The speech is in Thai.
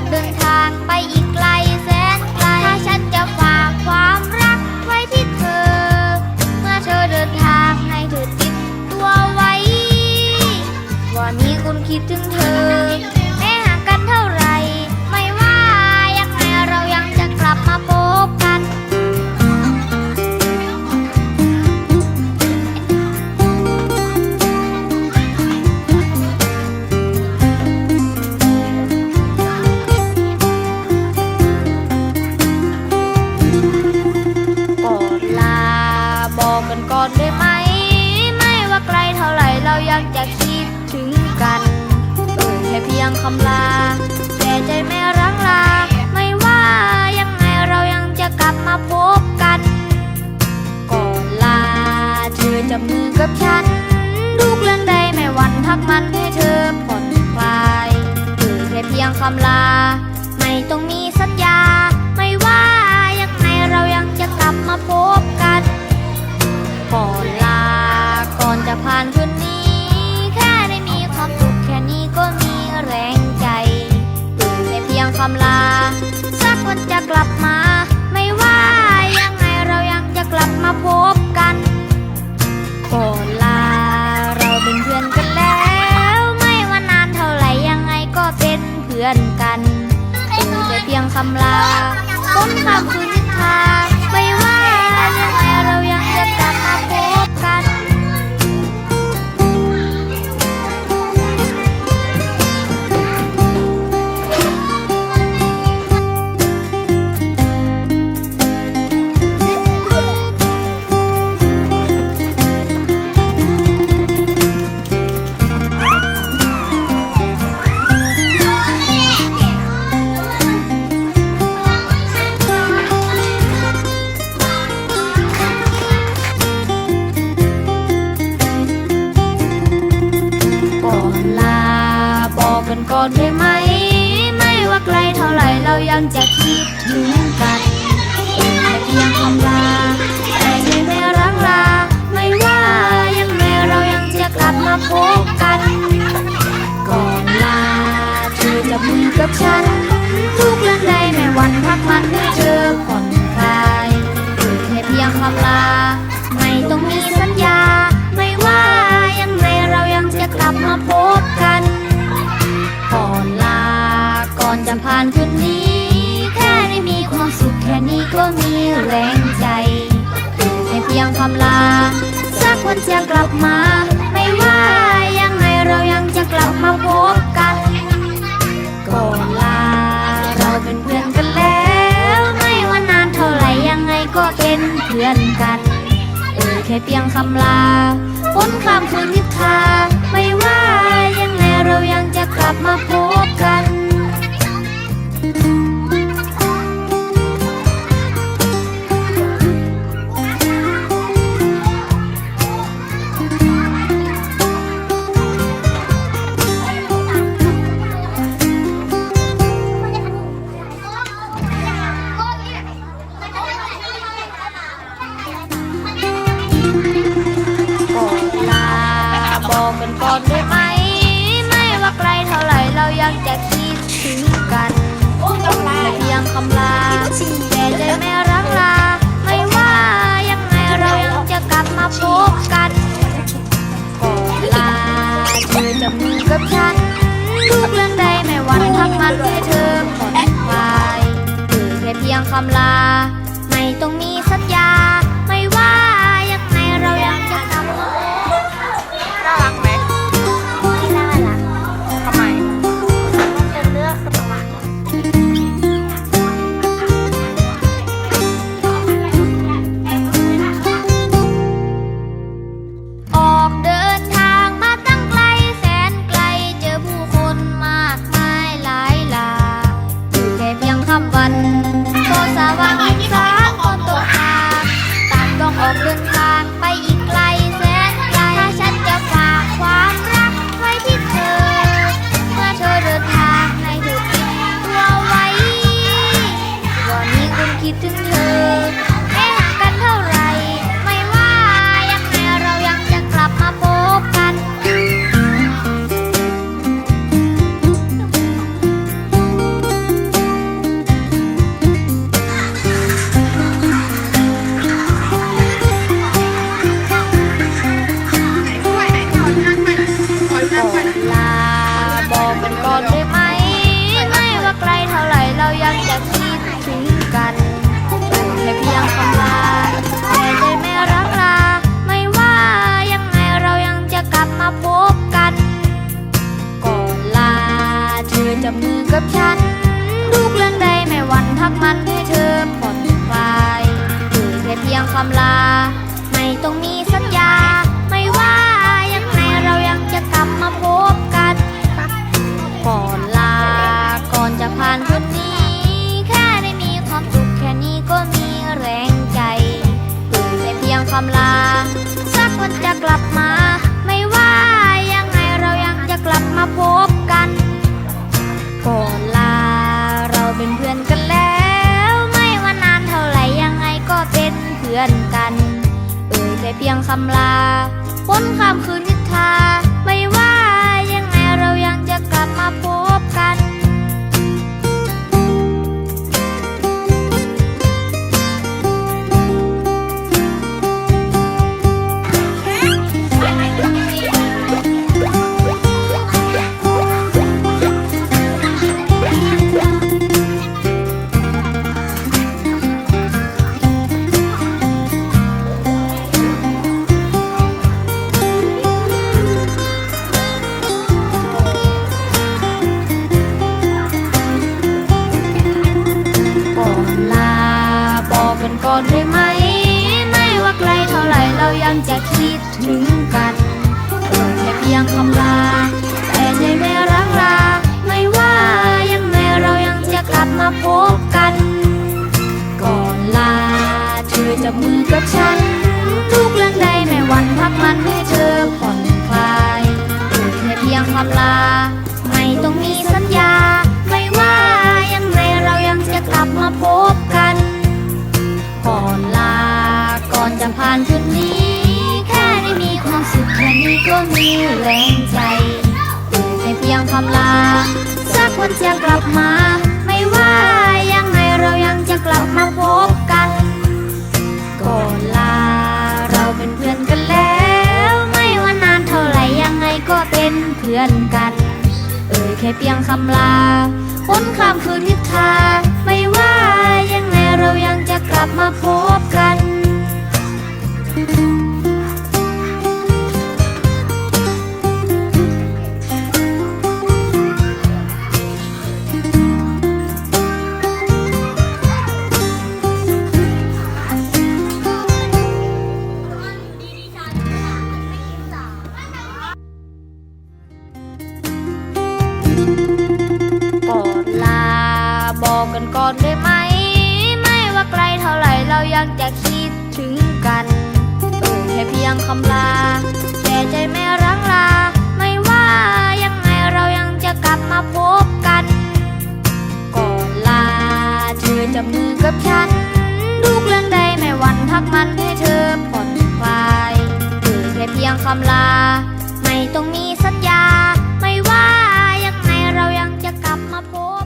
อก กับฉันทุกเรื่องใดไม่หวันพักมันให้เธอผ่อนคลายเอ่ยแค่เพียงคำลา ไม่ต้องมีสัญญา ไม่ว่ายังไงเรายังจะกลับมาพบกันก่อนลา ก่อนจะผ่านคืนนี้ แค่ได้มีความสุขแค่นี้ก็มีแรงใจเพียงแค่เพียงคำลา สักวันจะกลับมา ไม่ว่ายังไงเรายังจะกลับมาพบกัน คำลาพ้นคำคืนนิทาไม่ว่า บอกได้ไหม ไม่ว่าไกลเท่าไหร่เรายังจะคิดถึงกันแค่เพียงคำลาแต่ใจไม่รักลา ไม่ว่ายังไงเรายังจะกลับมาพบกัน ก่อนลาเธอจะมือกับฉัน ทุกเรื่องใดไม่วันพักมันให้เธอผ่อนคลายแค่เพียงคำลา ไม่ต้องมี ก็มีแรงใจแค่เพียงคำลา สักวันจะกลับมา ไม่ว่ายังไงเรายังจะกลับมาพบกันก่อนลา เราเป็นเพื่อนกันแล้ว ไม่ว่านานเท่าไหร่ยังไงก็เป็นเพื่อนกันเออแค่เพียงคำลาพ้นข้ามคืนนิทราไม่ว่ายัง ค่เพียงคำลา มลา สักวันจะกลับมา ไม่ว่ายังไงเรายังจะกลับมาพบกันก่อนลาเราเป็นเพื่อนกันแล้ว ไม่ว่านานเท่าไหร่ยังไงก็เป็นเพื่อนกัน เอ่ยแค่เพียงคำลาพ้นคำคืนนิทาไม่ว่ายังไงเรายังจะกลับมาพบกัน พบกัน ก่อนลาเธอจับมือกับฉัน ทุกเรื่องใดไม่วันพักมันให้เธอผ่อนคลายเออแค่เพียงคำลา ไม่ต้องมีสัญญา ไม่ว่ายังไงเรายังจะกลับมาพบกัน ก่อนลาก่อนจะผ่านคืนนี้ แค่ได้มีความสุขแค่นี้ก็มีแรงใจเอ่ยแค่เพียงคำลาสักวันจะกลับมา อนกัน เอ่ยแค่เพียงคำลาคนข้ามคืนนิทาไม่ว่ายังไงเรายังจะกลับมาพบกัน ก่อนลาบอกกันก่อนได้ไหม ไม่ว่าไกลเท่าไหร่เรายังจะคิดถึงกันเอ่ยแค่เพียงคำลาแก่ใจไม่รั้งลา ไม่ว่ายังไงเรายังจะกลับมาพบกัน ก่อนลาเธอจับมือกับฉัน ทุกเรื่องใดไม่วันพักมันให้เธอผ่อนคลายเอ่ยแค่เพียงคำลา ไม่ต้องมีสัญญาไม่ว่า 婆。